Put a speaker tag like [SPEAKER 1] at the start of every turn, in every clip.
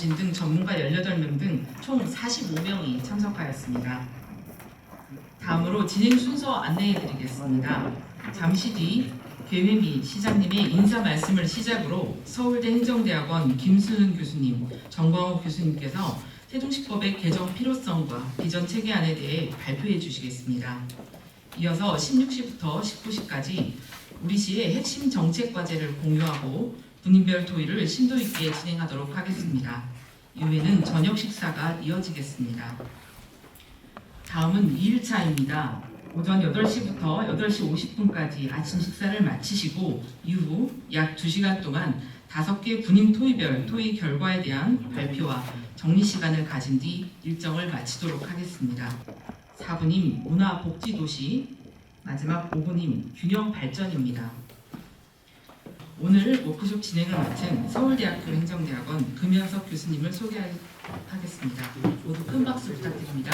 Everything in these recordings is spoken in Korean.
[SPEAKER 1] 정유진 등 전문가 18명 등 총 45명이 참석하였습니다. 다음으로 진행 순서 안내해 드리겠습니다. 잠시 뒤 계회미 시장님의 인사 말씀을 시작으로 서울대 행정대학원 김수는 교수님, 정광호 교수님께서 세종시법의 개정 필요성과 비전 체계안에 대해 발표해 주시겠습니다. 이어서 16시부터 19시까지 우리 시의 핵심 정책 과제를 공유하고 분인별 토의를 심도 있게 진행하도록 하겠습니다. 이후에는 저녁 식사가 이어지겠습니다. 다음은 2일차입니다. 오전 8시부터 8시 50분까지 아침 식사를 마치시고 이후 약 2시간 동안 5개 분임 토의별 토의 결과에 대한 발표와 정리 시간을 가진 뒤 일정을 마치도록 하겠습니다. 4분임 문화복지도시 마지막 5분임 균형 발전입니다. 오늘 워크숍 진행을 맡은 서울대학교 행정대학원 금현석 교수님을 소개하겠습니다. 모두 큰 박수 부탁드립니다.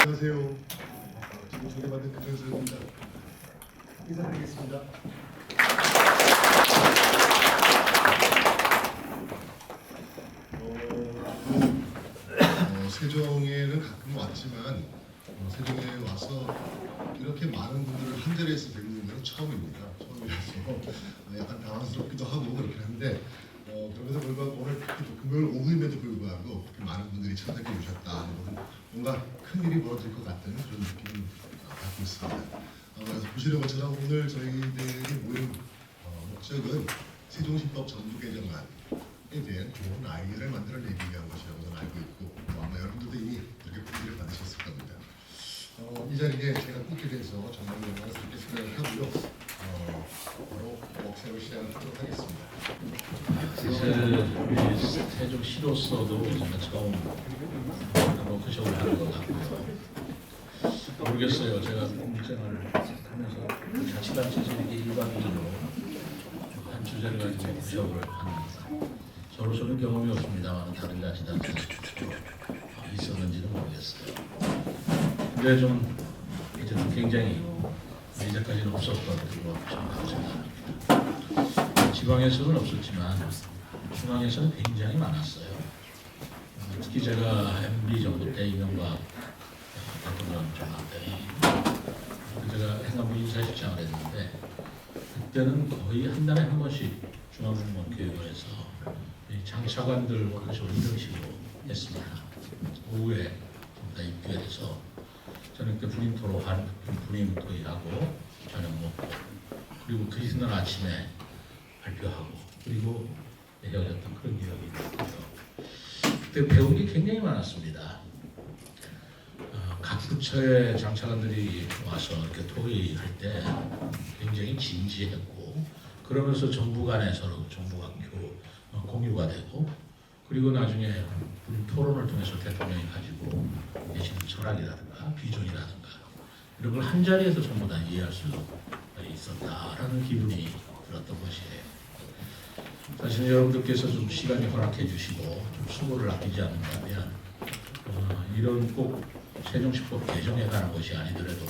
[SPEAKER 2] 안녕하세요. 지금 소개받은 금현수입니다. 인사드리겠습니다. 어, 어, 세종에는 가끔 왔지만 어, 세종에 와서 이렇게 많은 분들을 한 자리에서 뵙는 건 처음입니다. 처음이라서 어, 약간 당황스럽기도 하고 그렇긴 한데 어, 그럼에도 불구하고 오늘 금요일 오후임에도 불구하고 많은 분들이 참석해 주셨다. 뭔가 큰 일이 벌어질 것 같은 그런 느낌을 갖고 있습니다. 어, 그래서 보시는 것처럼 오늘 저희들이 모인 어, 목적은 세종시법 전부 개정안에 대한 좋은 아이디어를 만들어내기 위한 것이라고 저는 알고 있고 뭐 아마 여러분들도 이미 이렇게 분위기를 받으셨을 겁니다. 어, 이 자리에 제가 있게 돼서 정말 영광스럽게 생각을 하고요. 어, 바로 웍세을 시작하도록 하겠습니다.
[SPEAKER 3] 사실 우리 세종 시로서도 정말 처음 워크숍을 하는 것 같고요. 모르겠어요. 제가 공생활을 하면서 자치단체에서 이렇게 일반 일로 한 주제를 가지고 워크숍을 하는 저로서는 경험이 없습니다만 다른 자치단체 있었는지는 모르겠어요. 근데 좀 좀 굉장히 이제까지는 없었던 그런 워크숍이라고 생각합니다. 지방에서는 없었지만 중앙에서는 굉장히 많았어요. 어, 특히 제가 MB 정부 때 이명박 대통령 정부 때 제가 행안부 인사실장을 했는데 그때는 거의 한 달에 한 번씩 중앙공무원 교육원에서 이 장차관들 워크숍을 이런 식으로 했습니다. 오후에 전부 다 입교해서 때 분임 토로한 분임 토의하고 저녁 먹고 그리고 그 이튿날 아침에 발표하고 그리고 헤어졌던 그런 기억이 있고요. 그때 배운 게 굉장히 많았습니다. 어, 각 부처의 장차관들이 와서 이렇게 토의할 때 굉장히 진지했고 그러면서 정부 간에 서로 정부 간 교, 어, 공유가 되고 그리고 나중에 음, 토론을 통해서 대통령이 가지고 계시는 철학이라든가 비전이라든가 이런 걸 한 자리에서 전부 다 이해할 수 있었다라는 기분이 들었던 것이에요. 사실 여러분들께서 좀 시간이 허락해 주시고 좀 수고를 아끼지 않는다면 어, 이런 꼭 세종시법 개정에 관한 것이 아니더라도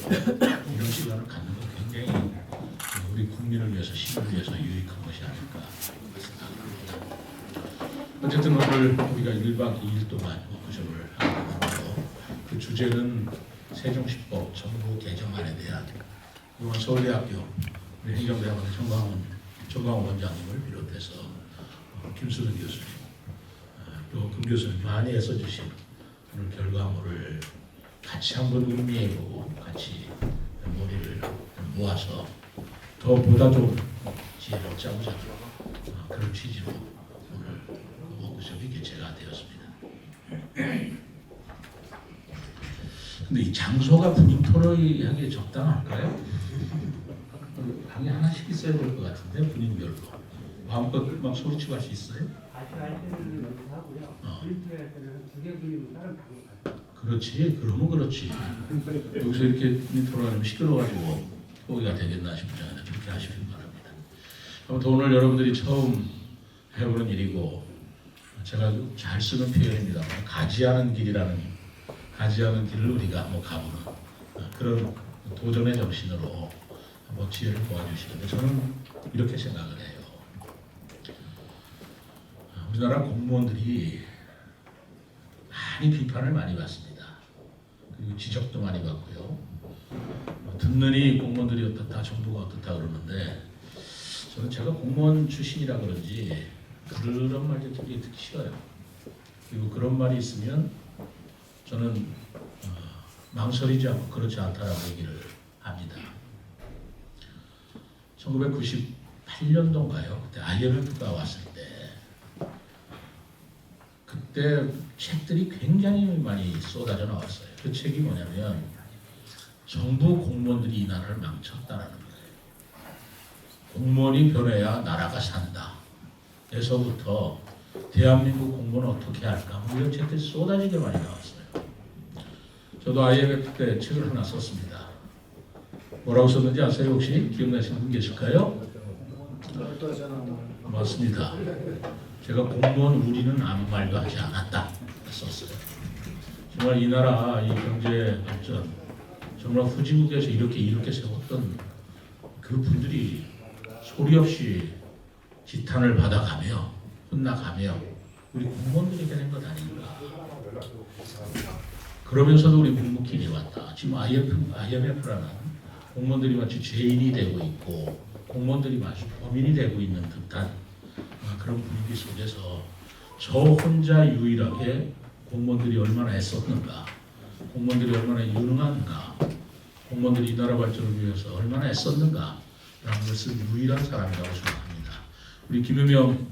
[SPEAKER 3] 이런 시간을 갖는 건 굉장히 어, 우리 국민을 위해서 시민을 위해서 유익한 것이 아닐까. 어쨌든 오늘 우리가 1박 2일 동안 워크숍을 하고 그 주제는 세종시법 정부 개정안에 대한 이번 서울대학교 우리 행정대학원 정광훈 정광훈 원장님을 비롯해서 어, 김수근 교수님 어, 또금 교수님 많이 애써주신 오늘 결과물을 같이 한번 음미해보고 같이 머리를 모아서 더 보다 좀 얻자고자 어, 그런 취지로 워크숍이 개최가 되었습니다. 근데 이 장소가 분임 토론하기에 적당할까요? 방에 하나씩 있어야 될 것 같은데 분임별로 마음껏 막 소리치고 할 수 있어요?
[SPEAKER 4] 같이 할 때는 여기서 하고요.
[SPEAKER 3] 어.
[SPEAKER 4] 브리핑 할 때는 두개 그리고 다른 방에 가요.
[SPEAKER 3] 그렇지 그러면 그렇지 여기서 이렇게 분임 토론하면 시끄러워가지고 포기가 되겠나 싶잖아요 그렇게 하시길 바랍니다 아무튼 오늘 여러분들이 처음 해보는 일이고 제가 잘 쓰는 표현입니다 가지하는 길이라는 가지하는 길을 우리가 한번 가보는 어, 그런 도전의 정신으로 한번 지혜를 모아주시는데 저는 이렇게 생각을 해요. 어, 우리나라 공무원들이 많이 비판을 많이 받습니다. 그리고 지적도 많이 받고요. 뭐 듣느니 공무원들이 어떻다, 정부가 어떻다 그러는데 저는 제가 공무원 출신이라 그런지 그런 말 되게 듣기 싫어요. 그리고 그런 말이 있으면 저는 어, 망설이지 않고 그렇지 않다라고 얘기를 합니다. 1998년도인가요? 그때 IMF가 왔을 때 그때 책들이 굉장히 많이 쏟아져 나왔어요. 그 책이 뭐냐면 정부 공무원들이 이 나라를 망쳤다라는 거예요. 공무원이 변해야 나라가 산다. 에서부터 대한민국 공무원은 어떻게 할까? 뭐 이런 책들이 쏟아지게 많이 나왔어요. 저도 IMF 때 책을 하나 썼습니다. 뭐라고 썼는지 아세요? 혹시 기억나시는 분 계실까요? 맞습니다. 제가 공무원 우리는 아무 말도 하지 않았다 썼어요. 정말 이 나라 이 경제 발전 정말 후진국에서 이렇게 이렇게 세웠던 그 분들이 소리 없이 지탄을 받아가며 혼나가며 우리 공무원들에게 낸것 아닌가. 그러면서도 우리 묵묵히 해왔다. 지금 IMF, IMF라는 공무원들이 마치 죄인이 되고 있고 공무원들이 마치 범인이 되고 있는 듯한 아, 그런 분위기 속에서 저 혼자 유일하게 공무원들이 얼마나 애썼는가, 공무원들이 얼마나 유능한가, 공무원들이 이 나라 발전을 위해서 얼마나 애썼는가라는 것을 유일한 사람이라고 생각합니다. 우리 김유명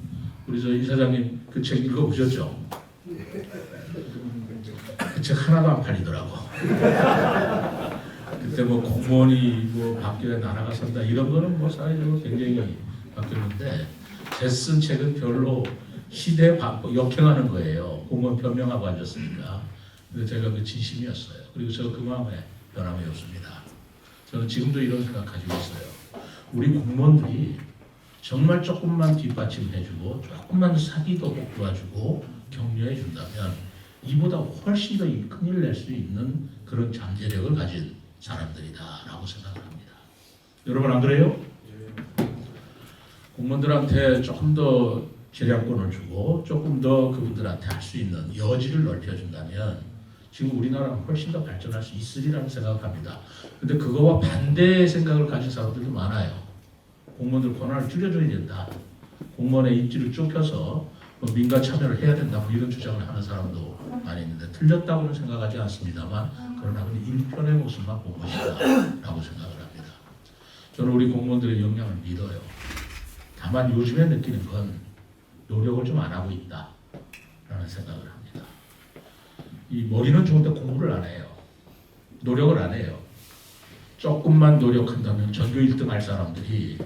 [SPEAKER 3] 우리 저 이사장님 그 책 읽어보셨죠? 그 책 하나도 안 팔리더라고. 그때 뭐 공무원이 뭐 바뀌어야 나라가 산다 이런 거는 뭐 사회적으로 굉장히 바뀌었는데 제 쓴 책은 별로 시대에 바- 역행하는 거예요. 공무원 변명하고 앉았으니까. 근데 제가 그 진심이었어요. 그리고 저 그 마음에 변함이 없습니다. 저는 지금도 이런 생각 가지고 있어요. 우리 공무원들이 정말 조금만 뒷받침해주고 조금만 사기도 도와주고 격려해준다면 이보다 훨씬 더 큰일 낼 수 있는 그런 잠재력을 가진 사람들이다라고 생각을 합니다. 여러분 안 그래요? 공무원들한테 조금 더 재량권을 주고 조금 더 그분들한테 할 수 있는 여지를 넓혀준다면 지금 우리나라는 훨씬 더 발전할 수 있으리라는 생각을 합니다. 근데 그거와 반대의 생각을 가진 사람들도 많아요. 공무원들 권한을 줄여줘야 된다. 공무원의 입지를 좁혀서 뭐 민간 참여를 해야 된다. 뭐 이런 주장을 하는 사람도 많이 있는데 틀렸다고는 생각하지 않습니다만 그러나 그는 일편의 모습만 본 것이다라고 생각을 합니다. 저는 우리 공무원들의 역량을 믿어요. 다만 요즘에 느끼는 건 노력을 좀 안 하고 있다라는 생각을 합니다. 이 머리는 좋은데 공부를 안 해요. 노력을 안 해요. 조금만 노력한다면 전교 1등 할 사람들이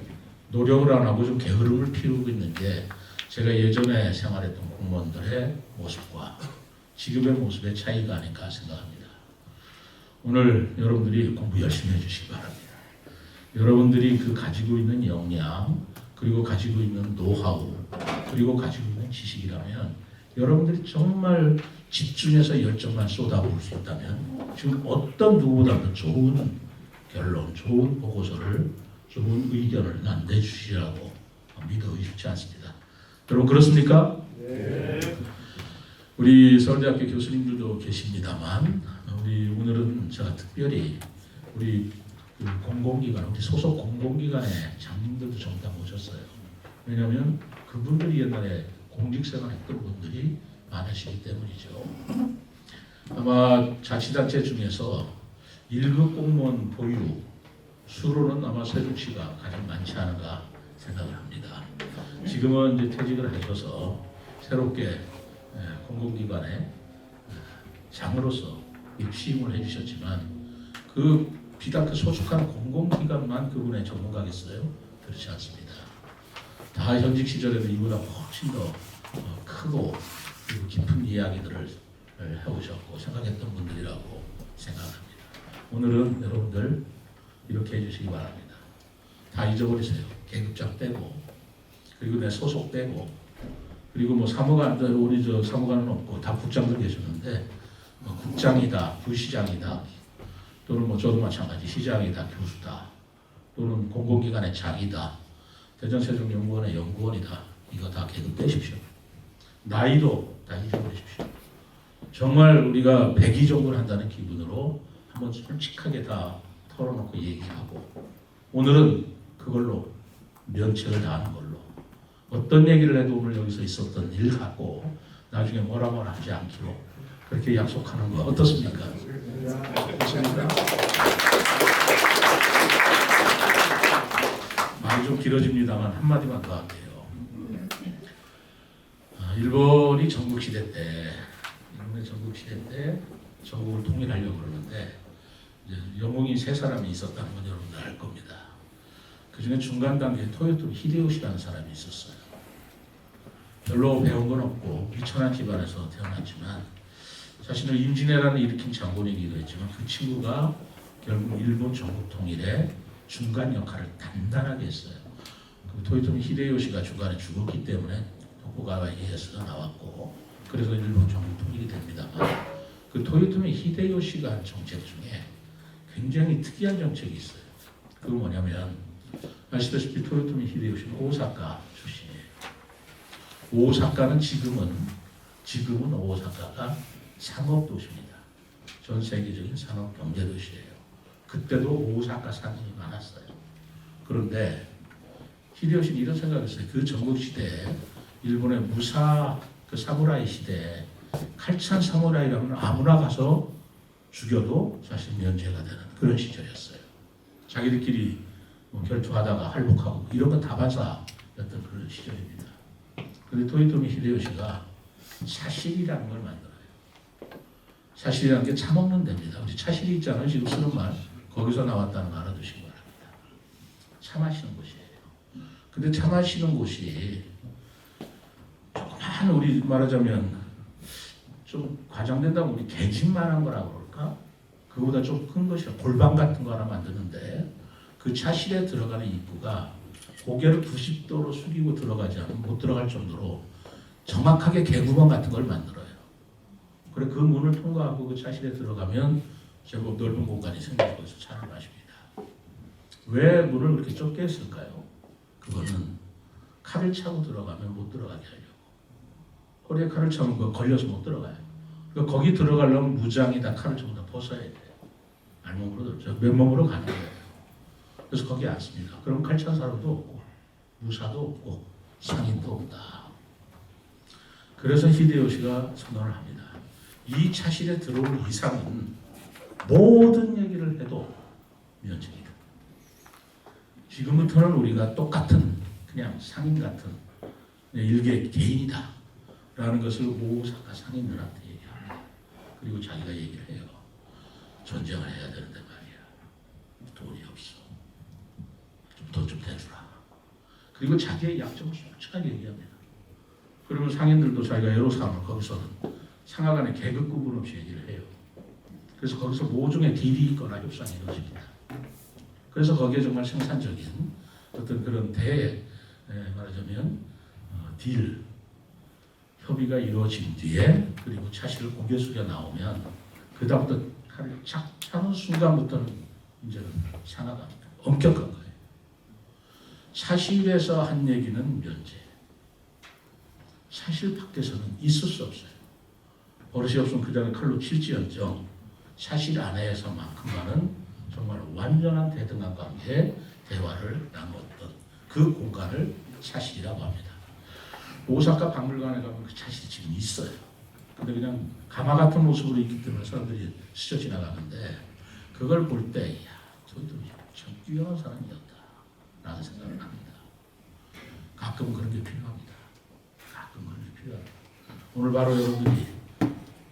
[SPEAKER 3] 노력을 안 하고 좀 게으름을 피우고 있는 게 제가 예전에 생활했던 공무원들의 모습과 지금의 모습의 차이가 아닐까 생각합니다. 오늘 여러분들이 공부 열심히 해주시기 바랍니다. 여러분들이 그 가지고 있는 역량 그리고 가지고 있는 노하우 그리고 가지고 있는 지식이라면 여러분들이 정말 집중해서 열정만 쏟아부을 수 있다면 지금 어떤 누구보다도 좋은 결론, 좋은 보고서를, 좋은 의견을 난 내주시라고 믿어 의심치 않습니다. 여러분 그렇습니까? 우리 서울대학교 교수님들도 계십니다만 우리 오늘은 제가 특별히 우리 그 공공기관, 우리 소속 공공기관의 장님들도 전부 다 모셨어요. 왜냐하면 그분들이 옛날에 공직생활 했던 분들이 많으시기 때문이죠. 아마 자치단체 중에서 1급 공무원 보유 수로는 아마 세종시가 가장 많지 않은가 생각을 합니다. 지금은 이제 퇴직을 하셔서 새롭게 예, 공공기관에 예, 장으로서 이 취임을 해주셨지만 그 비단 그 소속한 공공기관만 그분의 전문가겠어요? 그렇지 않습니다. 다 현직 시절에는 이보다 훨씬 더 어, 크고 깊은 이야기들을 해오셨고 생각했던 분들이라고 생각합니다. 오늘은 여러분들 이렇게 해주시기 바랍니다. 다 잊어버리세요. 계급장 빼고 그리고 내 소속 빼고 그리고 뭐 사무관 우리 저 사무관은 없고 다 국장들 계셨는데 뭐 국장이다, 부시장이다 또는 뭐 저도 마찬가지 시장이다, 교수다 또는 공공기관의 장이다, 대전세종연구원의 연구원이다 이거 다 계급 떼십시오. 나이도 다 잊어버리십시오. 정말 우리가 백의종군 한다는 기분으로 한번 솔직하게 다 털어놓고 얘기하고 오늘은 그걸로 면책을 다하는 걸로 어떤 얘기를 해도 오늘 여기서 있었던 일 갖고 나중에 뭐라 뭐라 하지 않기로 그렇게 약속하는 거 어떻습니까? 말이 좀 길어집니다만 한마디만 더 할게요. 아, 일본이 전국시대 때 일본의 전국시대 때 전국을 통일하려고 그러는데 영웅이 세 사람이 있었다는 건 여러분들 알 겁니다. 그 중에 중간 단계에 토요토 히데요시라는 사람이 있었어요. 별로 배운 건 없고 미천한 집안에서 태어났지만 자신을 임진왜란을 일으킨 장군이기도 했지만 그 친구가 결국 일본 전국 통일에 중간 역할을 단단하게 했어요. 그 토요토미 히데요시가 중간에 죽었기 때문에 도쿠가와 이에스가 나왔고 그래서 일본 전국 통일이 됩니다만 그 토요토미 히데요시가 한 정책 중에 굉장히 특이한 정책이 있어요. 그 뭐냐면 아시다시피 토요토미 히데요시는 오사카 출신이에요. 오사카는 지금은 지금은 오사카가 상업 도시입니다. 전 세계적인 산업 경제 도시예요. 그때도 오사카 상인이 많았어요. 그런데 히데요시는 이런 생각했어요. 그 전국 시대에 일본의 무사 그 사무라이 시대에 칼찬 사무라이라면 아무나 가서 죽여도 사실 면제가 되는 그런 시절이었어요. 자기들끼리 뭐 결투하다가 할복하고 이런 건 다반사였던 그런 시절입니다. 그런데 토이토미 히데요시가 사실이라는 걸 만들어요. 사실이라는 게 차먹는 데입니다. 차실이 있잖아요. 지금 쓰는 말. 거기서 나왔다는 거 알아두시기 바랍니다. 차 마시는 곳이에요. 근데 차 마시는 곳이 조그만 우리 말하자면 좀 과장된다면 우리 개집만한 거라고 그보다 좀 큰 것이야. 골방 같은 거 하나 만드는데 그 차실에 들어가는 입구가 고개를 90도로 숙이고 들어가지 않으면 못 들어갈 정도로 정확하게 개구멍 같은 걸 만들어요. 그래 그 문을 통과하고 그 차실에 들어가면 제법 넓은 공간이 생기고 해서 차를 마십니다. 왜 문을 그렇게 좁게 했을까요? 그거는 칼을 차고 들어가면 못 들어가게 하려고. 허리에 칼을 차면 그 걸려서 못 들어가요. 그러니까 거기 들어가려면 무장이 다 칼을 전부 다 벗어야 돼요. 알몸으로 들죠. 맨몸으로 가는 거예요. 그래서 거기 앉습니다. 그럼 칼찬 사람도 없고 무사도 없고 상인도 없다. 그래서 히데요시가 선언을 합니다. 이 차실에 들어올 이상은 모든 얘기를 해도 면책이다. 지금부터는 우리가 똑같은 그냥 상인 같은 일개 개인이다. 라는 것을 오사카 상인들한테 얘기합니다. 그리고 자기가 얘기를 해요. 전쟁을 해야 되는데 말이야. 돈이 없어. 좀돈좀 대주라. 그리고 자기의 약점을 솔직하게 얘기합니다. 그러면 상인들도 자기가 애로사항을 거기서는 상하 간의 계급 구분 없이 얘기를 해요. 그래서 거기서 모종의 딜이 있거나 협상이 이루어집니다. 그래서 거기에 정말 생산적인 어떤 그런 대 에, 말하자면 어, 딜 협의가 이루어진 뒤에 그리고 차실을 고개 숙여 나오면 그다음부터 칼을 착 차는 순간부터는 이제는 상하가 엄격한 거예요. 사실에서 한 얘기는 면제. 사실 밖에서는 있을 수 없어요. 버릇이 없으면 그 자리에 칼로 칠지언정 사실 안에서만큼만은 정말 완전한 대등한 관계의 대화를 나누었던 그 공간을 사실이라고 합니다. 오사카 박물관에 가면 그 사실이 지금 있어요. 근데 그냥 가마 같은 모습으로 있기 때문에 사람들이 스쳐 지나가는데 그걸 볼 때, 야, 저도 참 뛰어난 사람이었다. 라는 생각을 합니다. 가끔 그런 게 필요합니다. 가끔 그런 게 필요합니다. 오늘 바로 여러분들이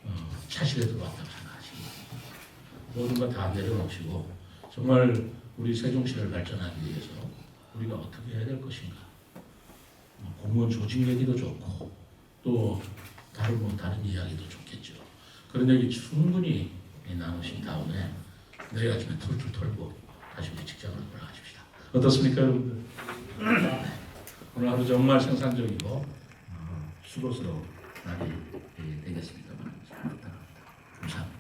[SPEAKER 3] 어, 차실에 들어왔다고 생각하시고 모든 거 다 내려놓으시고 정말 우리 세종시를 발전하기 위해서 우리가 어떻게 해야 될 것인가 뭐 공무원 조직 얘기도 좋고 또 다른 뭐 다른 이야기도 좋겠죠. 그런 얘기 충분히 나누신 다음에 내일 아침에 툴툴 털고 다시 우리 직장으로 돌아가십시다. 어떻습니까, 여러분들? 오늘 하루 정말 생산적이고 어, 수고스러운 날이 되겠습니다. 감사합니다.